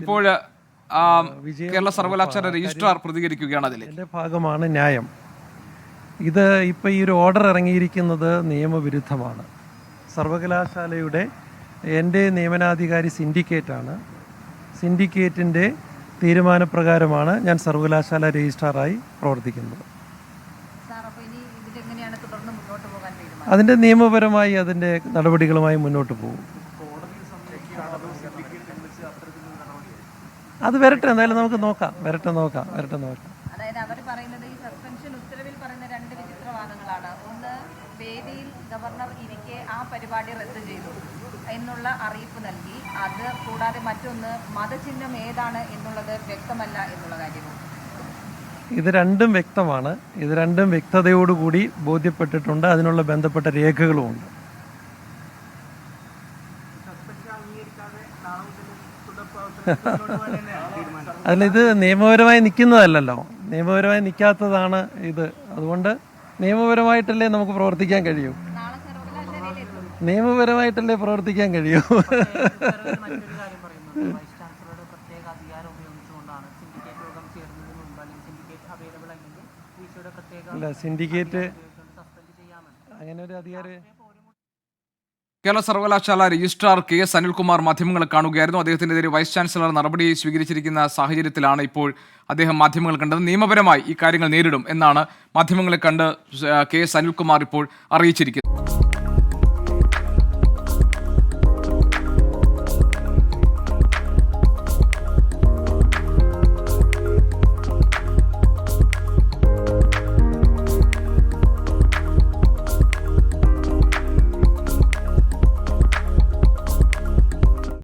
ഇപ്പോൾ കേരള സർവകലാശാല രജിസ്ട്രാർ പ്രതികരിക്കുകയാണ് അതിൽ. എന്റെ ഭാഗമാണ് ന്യായം. ഇത് ഇപ്പോൾ ഈ ഒരു ഓർഡർ ഇറങ്ങിയിരിക്കുന്നത് നിയമവിരുദ്ധമാണ്. സർവകലാശാലയുടെ എന്റെ നിയമനാധികാരി സിൻഡിക്കേറ്റാണ്. സിൻഡിക്കേറ്റിന്റെ തീരുമാനപ്രകാരമാണ് ഞാൻ സർവകലാശാല രജിസ്ട്രാറായി പ്രവർത്തിക്കുന്നത്. സാർ അപ്പോൾ ഇനി ഇതിലെങ്ങനെയാണ് തുടർന്ന് മുന്നോട്ട് പോകാൻ തീരുമാനം? അതിന്റെ നിയമപരമായി അതിന്റെ നടപടികളുമായി മുന്നോട്ട് പോകും. അത് വരട്ടെ എന്തായാലും നമുക്ക് നോക്കാം. വരട്ടെ നോക്കാം വരട്ടെ നോക്കാം. അതായത് അവർ പറയുന്നത് ഈ സസ്പെൻഷൻ ഉത്തരവിൽ പറയുന്ന രണ്ട് വിചിത്രവാദങ്ങളാണ്. ഒന്ന് വേദിയിൽ ഗവർണർ ഇരിക്കെ ആ പരിപാടി റദ്ദ് ചെയ്തു എന്നുള്ള അറിയിപ്പ് നൽകി. അത് കൂടാതെ മറ്റൊന്ന് മതചിഹ്നം ഏതാണ് എന്നുള്ളത് വ്യക്തമല്ല എന്നുള്ള കാര്യവും. ഇത് രണ്ടും വ്യക്തമാണ്. ഇത് രണ്ടും വ്യക്തതയോടുകൂടി ബോധ്യപ്പെട്ടിട്ടുണ്ട്. അതിനുള്ള ബന്ധപ്പെട്ട രേഖകളും രേഖകളുമുണ്ട് അതിൽ ഇത് നിയമപരമായി നിൽക്കുന്നതല്ലല്ലോ. നിയമപരമായി നിൽക്കാത്തതാണ് ഇത്. അതുകൊണ്ട് നിയമപരമായിട്ടല്ലേ നമുക്ക് പ്രവർത്തിക്കാൻ കഴിയൂ. നിയമപരമായിട്ടല്ലേ പ്രവർത്തിക്കാൻ കഴിയൂ. അല്ല സിൻഡിക്കേറ്റ് അങ്ങനെ ഒരു അധികാരം കേരള സർവകലാശാല രജിസ്ട്രാർ കെ എസ് അനിൽകുമാർ മാധ്യമങ്ങളെ കാണുകയായിരുന്നു. അദ്ദേഹത്തിനെതിരെ വൈസ് ചാൻസലർ നടപടി സ്വീകരിച്ചിരിക്കുന്ന സാഹചര്യത്തിലാണ് ഇപ്പോൾ അദ്ദേഹം മാധ്യമങ്ങൾ കണ്ടത്. നിയമപരമായി ഈ കാര്യങ്ങൾ നേരിടും എന്നാണ് മാധ്യമങ്ങളെ കണ്ട് കെ എസ് അനിൽകുമാർ ഇപ്പോൾ അറിയിച്ചിരിക്കുന്നത്.